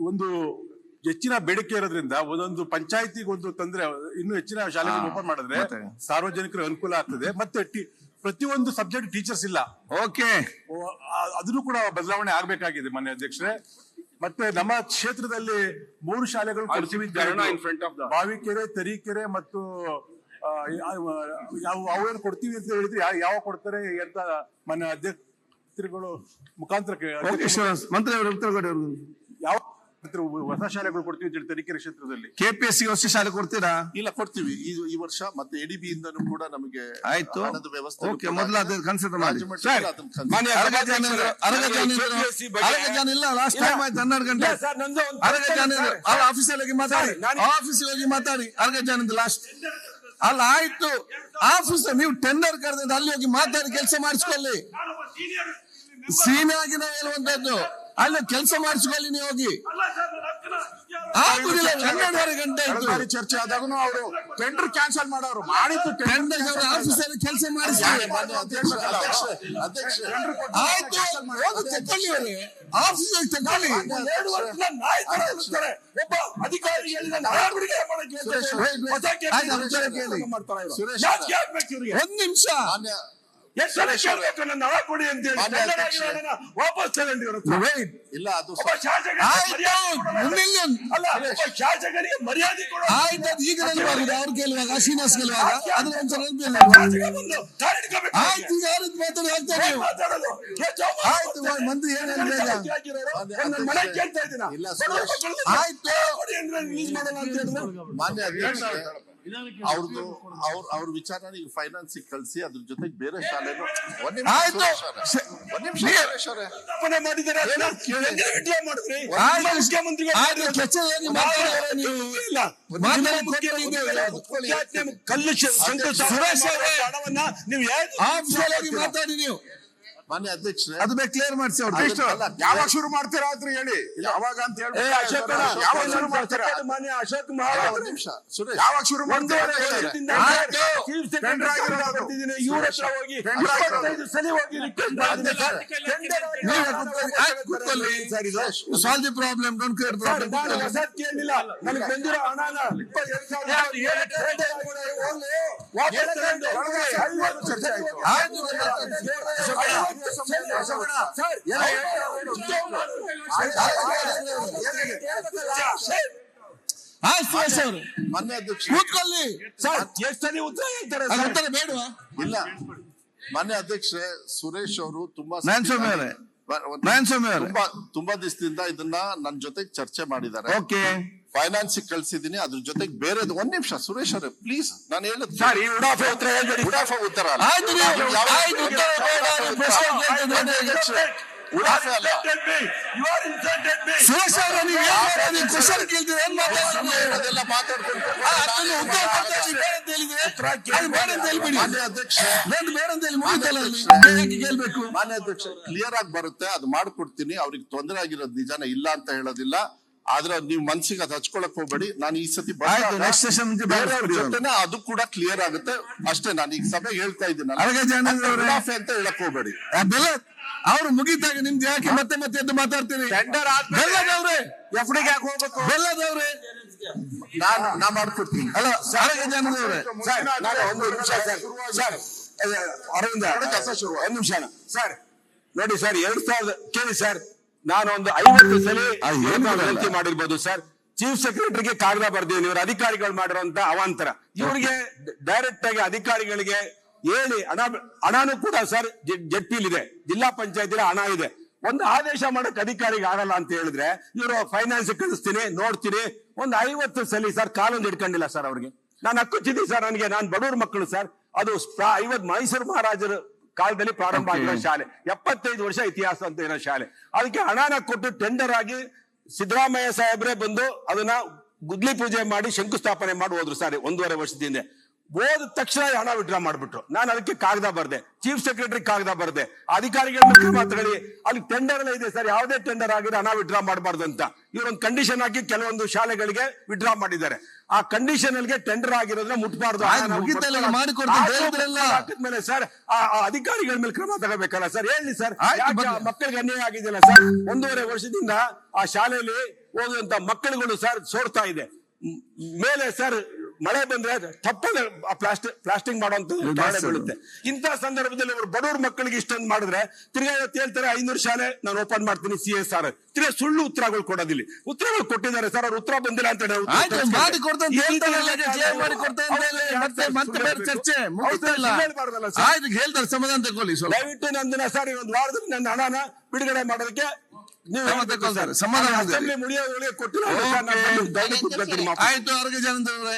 ಒಂದು ಹೆಚ್ಚಿನ ಬೇಡಿಕೆ ಇರೋದ್ರಿಂದ ಒಂದೊಂದು ಪಂಚಾಯತಿಗೆ ಒಂದು ತಂದ್ರೆ ಇನ್ನು ಹೆಚ್ಚಿನ ಶಾಲೆಗಳು ಓಪನ್ ಮಾಡಿದ್ರೆ? ಸಾರ್ವಜನಿಕರಿಗೆ ಅನುಕೂಲ ಆಗ್ತದೆ. ಮತ್ತೆ ಟಿ- ಪ್ರತಿಯೊಂದು ಸಬ್ಜೆಕ್ಟ್ ಟೀಚರ್ಸ್ ಇಲ್ಲ. ಓಕೆ. ಓ, ಆ- ಅದನ್ನು ಕೂಡ ಬದಲಾವಣೆ ಆಗ್ಬೇಕಾಗಿದೆ ಮಾನ್ಯ ಅಧ್ಯಕ್ಷರೇ. ಮತ್ತೆ ನಮ್ಮ ಕ್ಷೇತ್ರದಲ್ಲಿ ಮೂರು ಶಾಲೆಗಳು ಕೊಡ್ತೀವಿ ಅಂತ Karuna in front of the- Bavikere Tarikere ಮತ್ತು ಆ, ಯಾವ ಯಾವ ಅವೇನು ಕೊಡ್ತೀವಿ ಅಂತ ಹೇಳಿದ್ರೆ ಯಾವ ಯಾವ ಕೊಡ್ತಾರೆ ಅಂತ ಮಾನ್ಯ ಅಧ್ಯಕ್ಷರುಗಳು ಮುಖಾಂತರ ಕೇ- ಓಕೆ ಮಂತ್ರಿ ಅವರು ಉತ್ತರ ಕೊಡಿ ಅವ್ರಿಗೆ ಯಾವ ಹೊಸ ಶಾಲೆಗಳು ಕೊಡ್ತೀವಿ ಅಂತ ಹೇಳಿ ತರೀಕೆರೆ ಕ್ಷೇತ್ರದಲ್ಲಿ. ಕೆಪಿಎಸ್ಸಿ ಹೊಸ ಶಾಲೆ ಕೊಡ್ತೀರಾ? ಇಲ್ಲ ಕೊಡ್ತೀವಿ. ಈ ಈ ವರ್ಷ ಮತ್ತೆ ಎಡಿಬಿ ಇಂದನೂ ಕೂಡ ನಮಗೆ ಆಯ್ತು. ಹಣದ ವ್ಯವಸ್ಥೆ ಓಕೆ ಮೊದಲು ಅದು ಕನ್ಸಿಡರ್ ಮಾಡಿ. ರಾಜ್ಯ ಮಟ್ಟದಲ್ಲಿ ಅದನ್ನ consider- ಮಾನ್ಯ ಅರಗ ಜನ ಅರಗ ಜನ KPSC ಬಗ್ಗೆ- ಅರಗ ಜನ ಇಲ್ಲ ಲಾಸ್ಟ್ ಟೈಮ್ ಆಯ್ತು ಹನ್ನೆರಡು ಗಂಟೆ. ಇಲ್ಲ ಸರ್, ನಂದು ಒಂದು ಅರಗ ಜನ ಇದ್ರು. ಸರ್, ಅವ್ರ ಆಫೀಸಲ್ಲಿ ಹೋಗಿ ಮಾತಾಡಿ. ಸರ್, ನಾನು- ಆಫೀಸಿಗೆ ಹೋಗಿ ಮಾತಾಡಿ. ಅರಗ ಲಾಸ್ಟ್ ಅಲ್ಲ ಆಯ್ತು. ಆಫೀಸ್ ನೀವು ಟೆಂಡರ್ ಕರೆದ್ರೆ ಅಲ್ಲಿ ಹೋಗಿ ಮಾತಾಡಿ ಕೆಲಸ ಮಾಡಿಸ್ಕೊಳ್ಳಿ. ಸೀನಿಯರ್ ಆಗಿ ನಾವು ಹೇಳುವಂತದ್ದು. ಅಲ್ಲಿ ಕೆಲಸ ಮಾಡಿಸ್ಕೊಳ್ಳಿ ನೀವು ಹೋಗಿ. ಆಗುದಿಲ್ಲ ಹನ್ನೆರಡುವರೆ ಗಂಟೆ ಆಯ್ತು. ಚರ್ಚೆ ಆದಾಗ ಅವರು ಟೆಂಡರ್ ಕ್ಯಾನ್ಸಲ್ ಮಾಡೋರು. ಮಾಡಿದ್ದು ಟೆಂಡರ್ ಅವ್ರ ಆಫೀಸಲ್ಲಿ ಕೆಲಸ ಮಾಡಿಸಿ ಮಾನ್ಯ ಅಧ್ಯಕ್ಷ ಅಧ್ಯಕ್ಷ ಅಧ್ಯಕ್ಷ ಆಯ್ತು ಹೋಗಿ ತಕೊಳ್ಳಿ ಅವ್ರೆ. ಆಫೀಸ್ ತಕೊಳ್ಳಿ ಎರಡು ವರ್ಷದ ನಾಯಕರು ಒಬ್ಬ ಅಧಿಕಾರಿ ಒಂದ್ ನಿಮಿಷ ನನ್ನ ಕೊಡಿ ಅಂತ ಹೇಳಿ ವಾಪಸ್ ತಗೊಂಡು ಇವ್ರ. ಹತ್ರ. ಇಲ್ಲ ಅದು. ಮುಂದಿನ ಅಲ್ಲ ಶಾಸಕರಿಗೆ ಮರ್ಯಾದೆ. ಆಯ್ತು ಈಗ ನೆನಪಾಗಿದೆ ಅವ್ರು ಕೇಳುವಾಗ ಶ್ರೀನಿವಾಸ್ ಕೇಳುವಾಗ ಅದ್ರ ಒಂದ್ಸಲ ಶಾಸಕ ಆಯ್ತು ಈಗ ಯಾರು ಮಾತಾಡಿ ಜವಾಬ್ದಾರಿ ಆಯ್ತು ಮ- ಮಂತ್ರಿ ಏನ್ ಹೇಳ್ಬೇಕು ಜಾಸ್ತಿ ಆಗಿರೋರು. ಒಂದೊಂದು ಮನೆ ಕೇಳ್ತಾ ಇದ್ದೀನ. ಇಲ್ಲ, ಆಯ್ತು. ಮಾನ್ಯ ಅಧ್ಯಕ್ಷ ಅವ್ರದ್ದು ಅವ್ರ ಅವ್ರ ವಿಚಾರ ಈಗ ಫೈನಾನ್ಸ್ ಕಳಿಸಿ ಅದ್ರ ಜೊತೆಗೆ ಬೇರೆ ಶಾಲೆನು ಕಲ್ಲು ಶ- ಶಂಕುಸ್ಥಾಪನೆ ಸುರೇಶ್ ಅವರೇ. ಹಣವನ್ನ ನೀವು ಮಾತಾಡಿ ನೀವು? ಮಾನ್ಯ ಅಧ್ಯಕ್ಷರೇ ಅದು ಬೇಕು ಕ್ಲಿಯರ್ ಮಾಡಿಸಿ ಅವ್ರು ಎಷ್ಟು? ಯಾವಾಗ ಶುರು ಮಾಡ್ತೀರಾ ಅಂತ ಹೇಳಿ. ಯಾವಾಗ ಅಂತ ಹೇಳಿ ಯಾವಾಗ ಶುರು ಮಾಡ್ತೀರಾ? ಮಾನ್ಯ ಅಶೋಕ್ ಒಂದ್ ಮಹಾರಾಜ್ ನಿಮಿಷ ಸುರೇಶ್. ಯಾವಾಗ ಶುರು ಮಾಡ್ತೀರಾ? ಇವ್ರ ಹತ್ರ ಹೋಗಿ ಸಲ ಹೋಗಿ. Solve the problem don't create problem ನಾನು ಕೇಳಿಲ್ಲ ನನಗೆ ಬಂದಿರೋ ಹಣನ ಹೋಗ್ಲಿ. ವಾಪಸ್ ತಗೊಂಡು ಮಾನ್ಯ ಅಧ್ಯಕ್ಷ ಕೂತ್ಕೊಳ್ಳಿ ಸರ್ ಉತ್ತರ ಇಲ್ಲ ಮೊನ್ನೆ ಅಧ್ಯಕ್ಷರೇ ಸುರೇಶ್ ಅವರು ತುಂಬಾ ತುಂಬಾ ತುಂಬಾ ದಿವಸದಿಂದ ಇದನ್ನ ನನ್ನ ಜೊತೆ ಚರ್ಚೆ ಮಾಡಿದ್ದಾರೆ. ಓಕೆ. ಫೈನಾನ್ಸ್ ಕಳ್ಸಿದೀನಿ ಅದ್ರ ಜೊತೆಗೆ ಬೇರೆ ಒಂದ್ ನಿಮಿಷ ಸುರೇಶ್ ಅವರೇ ಪ್ಲೀಸ್ ನಾನು ಹೇಳುದು ಉಡಾಫೆ ಉತ್ತರ ಸುರೇಶ್ ಅವರೇ ಮಾತಾಡ್ಕೊಂಡು ಆ, ಅದನ್ನು ಉತ್ತರ ಕೊಡ್ತಾರೆ, ಬೇಡ ಅಂತ ಹೇಳ್ಬಿಡಿ ಮಾನ್ಯ ಅಧ್ಯಕ್ಷ ನಾನು ಬೇಡ ಅಂತ ಹೇಳಿ ಮುಗಿತಲ್ಲ ಅಲ್ಲಿ ಯಾಕೆ ಕೇಳ್ಬೇಕು. ಮಾನ್ಯ ಅಧ್ಯಕ್ಷ ಕ್ಲಿಯರ್ ಆಗಿ ಬರುತ್ತೆ ಅದು ಮಾಡ್ಕೊಡ್ತೀನಿ. ಅವ್ರಿಗೆ ತೊಂದರೆ ಆಗಿರೋದು ನಿಜಾನ ಇಲ್ಲ ಅಂತ ಹೇಳೋದಿಲ್ಲ. ಆದ್ರೆ ನೀವು ಮನ್ಸಿಗೆ ಅದು ಹಚ್ಕೊಳಕ್ ಹೋಗ್ಬೇಡಿ. ನಾನು ಈ ಸತಿ ಅದು ಕೂಡ ಕ್ಲಿಯರ್ ಆಗುತ್ತೆ. ಅಷ್ಟೇ ನಾನು ಈಗ ಸಭೆ ಹೇಳ್ತಾ ಇದ್ದೀನಿ ಅಂತ ಹೇಳಕ್ ಹೋಗ್ಬೇಡಿ. ಅವ್ರು ಮುಗಿದಾಗ ನಿಮ್ದು ಯಾಕೆ ಮತ್ತೆ ಮತ್ತೆ ಎದ್ದು ಮಾತಾಡ್ತೀನಿ ಬೆಲ್ಲದವ್ರೆ. ಎಫ್ ಡಿಗೆ ಯಾಕೆ ಹೋಗ್ಬೇಕು? ಬೆಲ್ಲದವ್ರೆ. ನಾನು ನಾ ಮಾಡ್ಕೊಡ್ತೀನಿ. ಅಲ್ಲ ನಾನು ಒಂದು ನಿಮಿಷ ಸರ್ ಸರ್ ಅರವಿಂದ ಕೆಲಸ ಶುರು ಒಂದು ನಿಮಿಷ ಸರ್. ನೋಡಿ ಸರ್ ಎರಡ್ ಸಾವಿರದ ಕೇಳಿ ಸರ್ ನಾನು ಒಂದು ಐವತ್ತು ಸಲ ವಿನಂತಿ ಮಾಡಿರ್ಬೋದು ಸರ್. ಚೀಫ್ ಸೆಕ್ರೆಟರಿಗೆ ಕಾಗದ ಬರ್ದಿದ್ದೀನಿ. ಇವರು ಅಧಿಕಾರಿಗಳು ಮಾಡಿರುವಂತ ಅವಾಂತರ. ಇವರಿಗೆ ಡೈರೆಕ್ಟ್ ಆಗಿ ಅಧಿಕಾರಿಗಳಿಗೆ ಹೇಳಿ ಹಣ ಹಣನೂ ಕೂಡ ಸರ್ ಜಡ್ಪಿಲಿದೆ. ಜಿಲ್ಲಾ ಪಂಚಾಯತಿಲಿ ಹಣ ಇದೆ. ಒಂದು ಆದೇಶ ಮಾಡಕ್ ಅಧಿಕಾರಿಗೆ ಆಗಲ್ಲ ಅಂತ ಹೇಳಿದ್ರೆ ಇವರು ಫೈನಾನ್ಸ್ ಕಳಿಸ್ತೀನಿ ನೋಡ್ತೀನಿ. ಒಂದು ಐವತ್ತು ಸಲ ಸರ್ ಕಾಲೊಂದು ಇಟ್ಕೊಂಡಿಲ್ಲ ಸರ್ ಅವ್ರಿಗೆ. ನಾನು ಹಕ್ಕುಚ್ಚಿದ್ದೀನಿ ಸರ್ ನನಗೆ ನಾನು ಬಡವ್ರ ಮಕ್ಕಳು ಸರ್. ಅದು ಐವತ್ ಮೈಸೂರು ಮಹಾರಾಜರ ಕಾಲದಲ್ಲಿ ಪ್ರಾರಂಭ ಆಗಿರೋ ಶಾಲೆ. ಎಪ್ಪತ್ತೈದು ವರ್ಷ ಇತಿಹಾಸ ಅಂತ ಇರೋ ಶಾಲೆ. ಅದಕ್ಕೆ ಹಣನ ಕೊಟ್ಟು ಟೆಂಡರ್ ಆಗಿ ಸಿದ್ದರಾಮಯ್ಯ ಸಾಹೇಬ್ರೆ ಬಂದು ಅದನ್ನ ಗುದ್ಲಿ ಪೂಜೆ ಮಾಡಿ ಶಂಕುಸ್ಥಾಪನೆ ಮಾಡಿ ಹೋದ್ರು ಸರ್ ಒಂದೂವರೆ ವರ್ಷದ ಹೋದ ತಕ್ಷಣ ಹಣ ವಿಡ್ರಾ ಮಾಡ್ಬಿಟ್ರು. ನಾನು ಅದಕ್ಕೆ ಕಾಗದ ಬರ್ದೆ. ಚೀಫ್ ಸೆಕ್ರೆಟರಿ ಕಾಗದ ಬರ್ದೆ. ಅಧಿಕಾರಿಗಳ ಮುಖ್ಯ ಮಾತುಗಳಿ ಅಲ್ಲಿ ಟೆಂಡರ್ ಎಲ್ಲ ಇದೆ ಸರ್ ಯಾವುದೇ ಟೆಂಡರ್ ಆಗಿದ್ರೆ ಹಣ ವಿಡ್ರಾ ಮಾಡಬಾರ್ದು ಅಂತ. ಇವರೊಂದು ಕಂಡೀಷನ್ ಹಾಕಿ ಕೆಲವೊಂದು ಶಾಲೆಗಳಿಗೆ ವಿಡ್ರಾ ಮಾಡಿದ್ದಾರೆ. ಆ ಕಂಡೀಷನ್ ಅಲ್ಲಿ ಟೆಂಡರ್ ಆಗಿರೋದ್ರ ಮುಟ್ಬಾರ್ದು. ಮೇಲೆ. ಹಾಕಿದ್ಮೇಲೆ ಸರ್ ಆ ಅಧಿಕಾರಿಗಳ ಮೇಲೆ ಕ್ರಮ ತಗೋಬೇಕಲ್ಲ ಸರ್? ಹೇಳಿ ಸರ್ ಮಕ್ಕಳಿಗೆ ಅನ್ಯಾಯ ಆಗಿದೆಯಲ್ಲ ಸರ್? ಒಂದೂವರೆ ವರ್ಷದಿಂದ ಆ ಶಾಲೆಯಲ್ಲಿ ಓದುವಂತ ಮಕ್ಕಳುಗಳು ಸರ್ ಸೋರ್ತಾ ಇದೆ. ಮೇಲೆ ಸರ್ ಮಳೆ ಬಂದ್ರೆ ತಪ್ಪದೆ ಪ್ಲಾಸ್ಟಿಕ್ ಪ್ಲಾಸ್ಟಿಂಗ್ ಮಾಡುವಂತ ಕಾರಣ ಬೀಳುತ್ತೆ. ಇಂಥ ಸಂದರ್ಭದಲ್ಲಿ ಅವರು ಬಡವ್ರ ಮಕ್ಕಳಿಗೆ ಇಷ್ಟೊಂದು ಮಾಡಿದ್ರೆ ತಿರ್ಗಾ ಇವತ್ತು ಹೇಳ್ತಾರೆ ಐನೂರು ಶಾಲೆ ನಾನು ಓಪನ್ ಮಾಡ್ತೀನಿ ಸಿ ಎಸ್ ಆರ್. ತಿರ್ಗಾ ಸುಳ್ಳು ಉತ್ತರಗಳು ಕೊಡೋದಿಲ್ಲ. ಉತ್ತರಗಳು ಕೊಟ್ಟಿದ್ದಾರೆ ಸರ್ ಅವ್ರ ಉತ್ತರ ಬಂದಿಲ್ಲ ಅಂತ ದಯವಿಟ್ಟು ನಂದಿನ ಸರ್ ಒಂದು ವಾರದಲ್ಲಿ ನನ್ನ ಹಣನ ಬಿಡುಗಡೆ ಮಾಡೋದಕ್ಕೆ. ಸಮಾಧಾನ ಕೊಟ್ಟಿಲ್ಲ. ಆಯ್ತು ಆರೋಗ್ಯ ಜನ